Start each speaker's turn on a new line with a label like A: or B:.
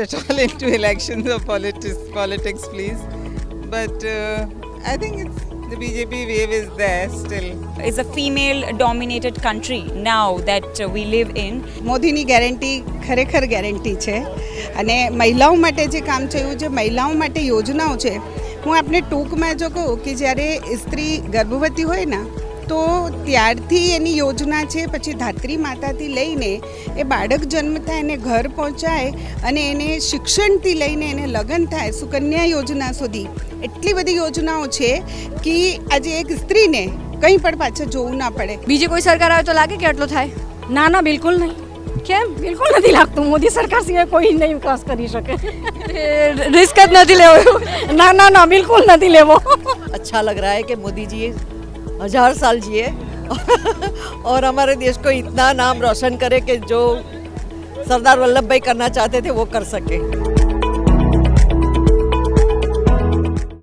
A: at all into elections or politics, politics please. But uh, I think it's the BJP wave is there still.
B: It's a female dominated country now that uh, we live in.
C: મોદીની guarantee ખરેખર guarantee છે અને મહિલાઓ માટે જે કામ છે જે મહિલાઓ માટે યોજનાઓ છે હું આપને ટૂંકમાં જો કહું કે જ્યારે સ્ત્રી ગર્ભવતી હોય ને તો ત્યારથી એની યોજના છે પછી ધાત્રી માતાથી લઈને એ બાળક જન્મ થાય એને ઘર પહોંચાય અને એને શિક્ષણથી લઈને એને લગ્ન થાય સુકન્યા યોજના સુધી. એટલી બધી યોજનાઓ છે કે આજે એક સ્ત્રીને કંઈ પણ પાછળ જોવું ના પડે.
D: બીજી કોઈ સરકાર આવે તો લાગે કે આટલો થાય? ના ના બિલકુલ નહીં. કેમ? બિલકુલ નથી લાગતું. મોદી સરકાર સિવાય કોઈ નહીં વિકાસ કરી શકે. રિસ્ક જ નથી લેવો. ના ના ના બિલકુલ નથી લેવો.
E: અચ્છા લગ રહા હૈ કે મોદીજીએ हजार साल जिए और हमारे देश को इतना नाम रोशन करे कि जो सरदार वल्लभ भाई करना चाहते थे वो कर सके